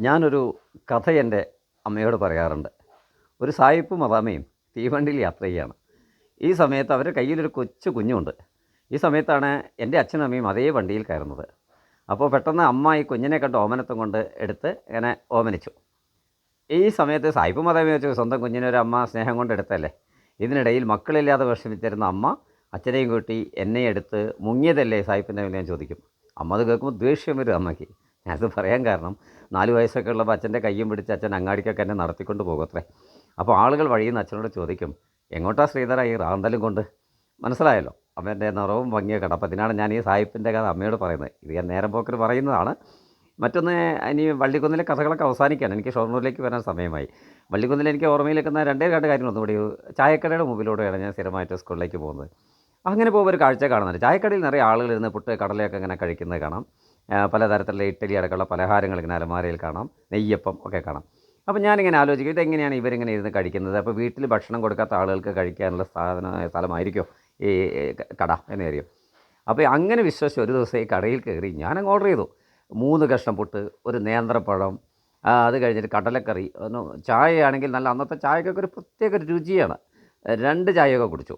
ഞാനൊരു കഥ എന്റെ അമ്മയോട് പറയാറുണ്ട്. ഒരു സായിപ്പും മദാമയും തീവണ്ടിയിൽ യാത്ര ചെയ്യുകയാണ് ഈ സമയത്ത് അവരുടെ കയ്യിലൊരു കൊച്ചു കുഞ്ഞുണ്ട്. ഈ സമയത്താണ് എന്റെ അച്ഛനും അമ്മയും അതേ വണ്ടിയിൽ കയറുന്നത്. അപ്പോൾ പെട്ടെന്ന് അമ്മ ഈ കുഞ്ഞിനെ കണ്ട് ഓമനത്തും കൊണ്ട് എടുത്ത് ഇങ്ങനെ ഓമനിച്ചു. ഈ സമയത്ത് സായിപ്പ് മദാമി വെച്ചു സ്വന്തം കുഞ്ഞിനെ ഒരു അമ്മ സ്നേഹം കൊണ്ട് എടുത്തല്ലേ? ഇതിനിടയിൽ മക്കളില്ലാതെ വിഷമിച്ചിരുന്ന അമ്മ അച്ഛനെയും കൂട്ടി എന്നെ എടുത്ത് മുങ്ങിയതല്ലേ സായിപ്പിന്റെ മേലെ ഞാൻ ചോദിക്കും. അമ്മ അത് കേൾക്കുമ്പോൾ ദേഷ്യം വരും അമ്മയ്ക്ക്. ഞാനത് പറയാൻ കാരണം നാല് വയസ്സൊക്കെ ഉള്ളപ്പോൾ അച്ഛന്റെ കയ്യും പിടിച്ച് അച്ഛൻ അങ്ങാടിക്കൊക്കെ എന്നെ നടത്തിക്കൊണ്ട് പോകത്രേ അപ്പോൾ ആളുകൾ വഴിയിൽ നിന്ന് അച്ഛനോട് ചോദിക്കും എങ്ങോട്ടാ ശ്രീധര ഈ റാന്തലും കൊണ്ട്? മനസ്സിലായല്ലോ. അമ്മേന്റെ നിറവും ഭംഗിയൊക്കെ ഉണ്ട്. അപ്പോൾ ഞാൻ ഈ സായിപ്പിന്റെ കഥ അമ്മയോട് പറയുന്നത്. ഇത് ഞാൻ നേരം പോക്കർ പറയുന്നതാണ്. മറ്റൊന്ന് ഇനി വള്ളിക്കുന്നിലെ കഥകളൊക്കെ അവസാനിക്കാൻ എനിക്ക് ഷൊർണൂരിലേക്ക് വരാൻ സമയമായി. വള്ളിക്കുന്നിൽ എനിക്ക് ഓർമ്മയിൽ നിൽക്കുന്ന രണ്ടേ രണ്ട് കാര്യങ്ങളൊന്നും കൂടി ചായക്കടയുടെ മുമ്പിലൂടെയാണ് ഞാൻ സ്ഥിരമായിട്ട് സ്കൂളിലേക്ക് പോകുന്നത്. അങ്ങനെ പോകുമ്പോൾ ഒരു കാഴ്ച കാണുന്നുണ്ട്. ചായക്കടയിൽ നിറയെ ആളുകൾ ഇരുന്ന് പുട്ട് കടലയൊക്കെ ഇങ്ങനെ കഴിക്കുന്നത് കാണാം. പലതരത്തിലുള്ള ഇഡ്ഡലി അടക്കമുള്ള പലഹാരങ്ങൾ ഇങ്ങനെ അലമാരയിൽ കാണാം നെയ്യപ്പം ഒക്കെ കാണാം. അപ്പോൾ ഞാനിങ്ങനെ ആലോചിക്കും ഇതെങ്ങനെയാണ് ഇവരിങ്ങനെ ഇരുന്ന് കഴിക്കുന്നത്? അപ്പോൾ വീട്ടിൽ ഭക്ഷണം കൊടുക്കാത്ത ആളുകൾക്ക് കഴിക്കാനുള്ള സാധന സ്ഥലമായിരിക്കും? ഈ കട എന്ന് അറിയും അപ്പോൾ അങ്ങനെ വിശ്വസിച്ച് ഒരു ദിവസം ഈ കടയിൽ കയറി ഞാനങ്ങ് ഓർഡർ ചെയ്തു. മൂന്ന് കഷ്ണം പുട്ട് ഒരു നേന്ത്രപ്പഴം അത് കഴിഞ്ഞിട്ട് കടലക്കറി ചായയാണെങ്കിൽ നല്ല അന്നത്തെ ചായക്കൊക്കെ ഒരു പ്രത്യേക രുചിയാണ്. രണ്ട് ചായയൊക്കെ കുടിച്ചു.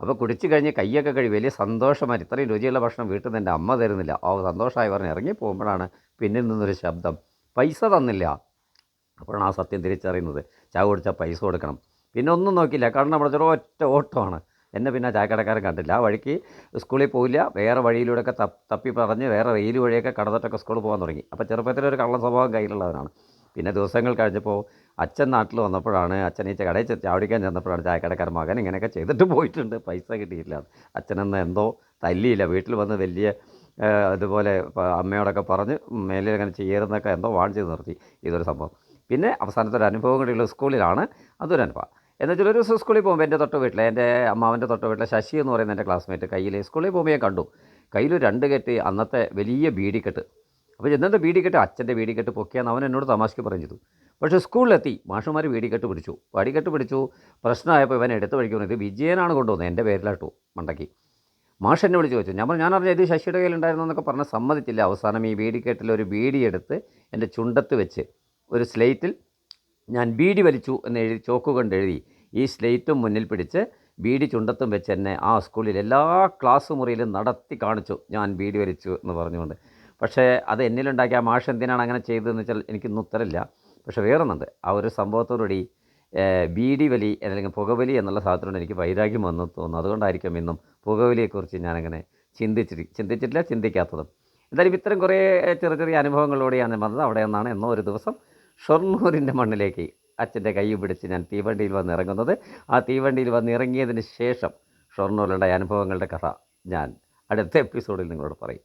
അപ്പോൾ കുടിച്ച് കഴിഞ്ഞ് കൈയൊക്കെ കഴി വലിയ സന്തോഷമായി ഇത്രയും രുചിയുള്ള ഭക്ഷണം വീട്ടിൽ നിന്ന് എന്റെ അമ്മ തരുന്നില്ല. ഓ സന്തോഷമായി പറഞ്ഞ് ഇറങ്ങി പോകുമ്പോഴാണ് പിന്നിൽ നിന്നൊരു ശബ്ദം. പൈസ തന്നില്ല. അപ്പോഴാണ് ആ സത്യം തിരിച്ചറിയുന്നത്. ചായ കുടിച്ചാൽ പൈസ കൊടുക്കണം. പിന്നെ ഒന്നും നോക്കില്ല കാരണം നമ്മുടെ ഒറ്റ ഓട്ടമാണ്. എന്നെ പിന്നെ ചായക്കടക്കാരൻ കണ്ടില്ല. ആ വഴിക്ക് സ്കൂളിൽ പോയില്ല വേറെ വഴിയിലൂടെയൊക്കെ തപ്പി പറഞ്ഞ് വേറെ റെയിൽ വഴിയൊക്കെ കടന്നിട്ടൊക്കെ സ്കൂളിൽ പോകാൻ തുടങ്ങി. അപ്പോൾ ചെറുപ്പത്തിലൊരു കള്ള സ്വഭാവം കയ്യിലുള്ളവനാണ്. പിന്നെ ദിവസങ്ങൾ കഴിഞ്ഞപ്പോൾ അച്ഛൻ നാട്ടിൽ വന്നപ്പോഴാണ് അച്ഛൻ ഈ കടയിൽ ചാവടിക്കാൻ ചെന്നപ്പോഴാണ് ചായക്കടക്കാരൻ മകൻ ഇങ്ങനെയൊക്കെ ചെയ്തിട്ട് പോയിട്ടുണ്ട്. പൈസ കിട്ടിയില്ല അച്ഛനെന്ന് എന്തോ തല്ലിയില്ല. വീട്ടിൽ വന്ന് വലിയ അതുപോലെ അമ്മയോടൊക്കെ പറഞ്ഞ് മേലിൽ അങ്ങനെ ചെയ്യരുതെന്നൊക്കെ എന്തോ വാൺ ചെയ്ത് നിർത്തി. ഇതൊരു സംഭവം. പിന്നെ അവസാനത്തെ ഒരു അനുഭവം കൂടിയുള്ള സ്കൂളിലാണ് അതൊരു അനുഭവം. എന്ന് വെച്ചാൽ ഒരു സ്കൂളിൽ പോകുമ്പോൾ എന്റെ തൊട്ട് വീട്ടിൽ എന്റെ അമ്മാവന്റെ തൊട്ട് വീട്ടിലെ ശശി എന്ന് പറയുന്ന എന്റെ ക്ലാസ്മേറ്റ് കയ്യിൽ സ്കൂളിൽ പോകുമ്പോൾ ഞാൻ കണ്ടു. കയ്യിൽ രണ്ട് കെട്ട് അന്നത്തെ വലിയ ബീഡിക്കെട്ട്. അപ്പോൾ ഇന്നത്തെ ബീഡിക്കെട്ട് അച്ഛന്റെ ബീഡിക്കെട്ട് പൊക്കിയാന്ന് അവൻ എന്നോട് തമാശക്ക് പറഞ്ഞു ചെയ്തു. പക്ഷേ സ്കൂളിലെത്തി. മാഷുമാർ വീടിക്കെട്ട് പിടിച്ചു. വടിക്കെട്ട് പിടിച്ചു. പ്രശ്നമായപ്പോൾ ഇവൻ എടുത്ത് പഠിക്കുന്നത് ഇത് വിജയനാണ് കൊണ്ടുവന്നത് എന്റെ പേരിലാട്ടു മണ്ടക്കി മാഷ് എന്നെ വിളിച്ച് ചോദിച്ചു. ഞാൻ പറഞ്ഞു ഞാൻ അറിഞ്ഞ ഇത് ശശിയുടെ കയ്യിലുണ്ടായിരുന്നു എന്നൊക്കെ പറഞ്ഞ് സമ്മതിച്ചില്ല. അവസാനം ഈ വീടിക്കെട്ടിൽ ഒരു ബീഡി എടുത്ത് എന്റെ ചുണ്ടത്ത് വെച്ച് ഒരു സ്ലേറ്റിൽ ഞാൻ ബീഡി വലിച്ചു എന്ന് എഴുതി ചോക്ക് കൊണ്ട് എഴുതി ഈ സ്ലേറ്റും മുന്നിൽ പിടിച്ച് ബീഡി ചുണ്ടത്തും വെച്ച് എന്നെ ആ സ്കൂളിൽ എല്ലാ ക്ലാസ് മുറിയിലും നടത്തി കാണിച്ചു. ഞാൻ ബീഡി വലിച്ചു എന്ന് പറഞ്ഞുകൊണ്ട്. പക്ഷേ അത് എന്നിലുണ്ടാക്കിയ മാഷ് എന്തിനാണ് അങ്ങനെ ചെയ്തതെന്ന് വെച്ചാൽ എനിക്കൊന്നും ഉത്തരമില്ല. പക്ഷേ വേറൊന്നുണ്ട്. ആ ഒരു സംഭവത്തോടുകൂടി ബീഡി വലി അല്ലെങ്കിൽ പുകവലി എന്നുള്ള സാധനത്തോട് എനിക്ക് വൈരാഗ്യം വന്നു തോന്നുന്നു. അതുകൊണ്ടായിരിക്കും ഇന്നും പുകവലിയെക്കുറിച്ച് ഞാനങ്ങനെ ചിന്തിച്ചിട്ട് ചിന്തിച്ചിട്ടില്ല ചിന്തിക്കാത്തതും. എന്തായാലും ഇത്തരം കുറേ ചെറിയ ചെറിയ അനുഭവങ്ങളിലൂടെയാണ് ഞാൻ വന്നത്. അവിടെ നിന്നാണ് എന്നോ ഒരു ദിവസം ഷൊർണൂരിന്റെ മണ്ണിലേക്ക് അച്ഛന്റെ കൈ പിടിച്ച് ഞാൻ തീവണ്ടിയിൽ വന്ന് ഇറങ്ങുന്നത്. ആ തീവണ്ടിയിൽ വന്ന് ഇറങ്ങിയതിന് ശേഷം ഷൊർണൂരിലുണ്ടായ അനുഭവങ്ങളുടെ കഥ ഞാൻ അടുത്ത എപ്പിസോഡിൽ നിങ്ങളോട് പറയും.